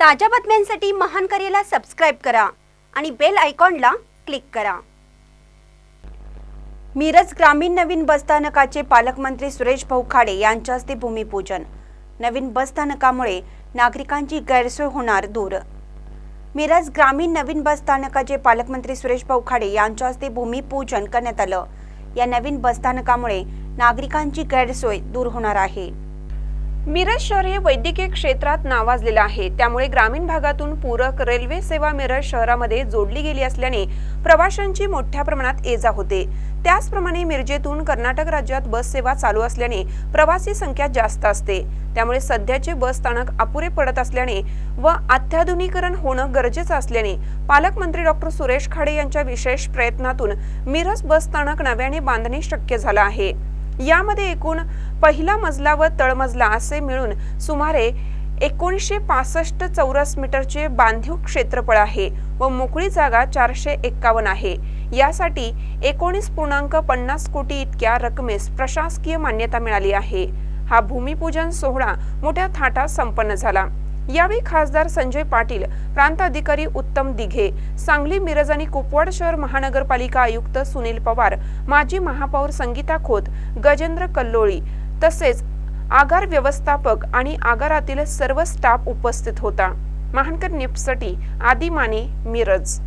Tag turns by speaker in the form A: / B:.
A: ताज्या बातम्यांसाठी महान करेला सबस्क्राईब करा आणि बेल आयकॉनला क्लिक करा. मिरज ग्रामीण नवीन बसस्थानकाचे पालकमंत्री सुरेश भाऊ खाडे यांच्या हस्ते भूमिपूजन. नवीन बसस्थानकामुळे नागरिकांची गैरसोय होणार दूर. मिरज ग्रामीण नवीन बसस्थानकाचे पालकमंत्री सुरेश भाऊ खाडे यांच्या हस्ते भूमिपूजन करण्यात आलं. या नवीन बसस्थानकामुळे नागरिकांची गैरसोय दूर होणार आहे. मिरज शहर हे वैद्यकीय क्षेत्रात नावाजलेलं आहे. त्यामुळे ग्रामीण भागातून पूरक रेल्वे सेवा मिरज शहरामध्ये जोडली गेली असल्याने प्रवाशांची मोठ्या प्रमाणात ये जा होते. त्याचप्रमाणे मिरजेतून कर्नाटक राज्यात बस सेवा चालू असल्याने प्रवासी संख्या जास्त असते. त्यामुळे सध्याचे बस स्थानक अपुरे पडत असल्याने व अत्याधुनिकरण होणं गरजेचं असल्याने पालकमंत्री डॉक्टर सुरेश खाडे यांच्या विशेष प्रयत्नातून मिरज बस स्थानक नव्याने बांधणे शक्य झालं आहे. यामध्ये एकूण पहिला मजला व तळमजला असे मिळून सुमारे एकोणीसशे पासष्ट चौरस मीटरचे बांधीव क्षेत्रफळ आहे व मोकळी जागा चारशे एक्कावन्न आहे. यासाठी एकोणीस पूर्णांक पन्नास कोटी इतक्या रकमेस प्रशासकीय मान्यता मिळाली आहे. हा भूमिपूजन सोहळा मोठ्या थाटात संपन्न झाला. यावेळी खासदार संजय पाटील प्रांत अधिकारी उत्तम दिघे सांगली मिरज आणि कुपवाड शहर महानगरपालिका आयुक्त सुनील पवार माजी महापौर संगीता खोत गजेंद्र कल्लोळी तसेच आगार व्यवस्थापक आणि आगारातील सर्व स्टाफ उपस्थित होता. महानकर निपसटी आदी माने मिरज.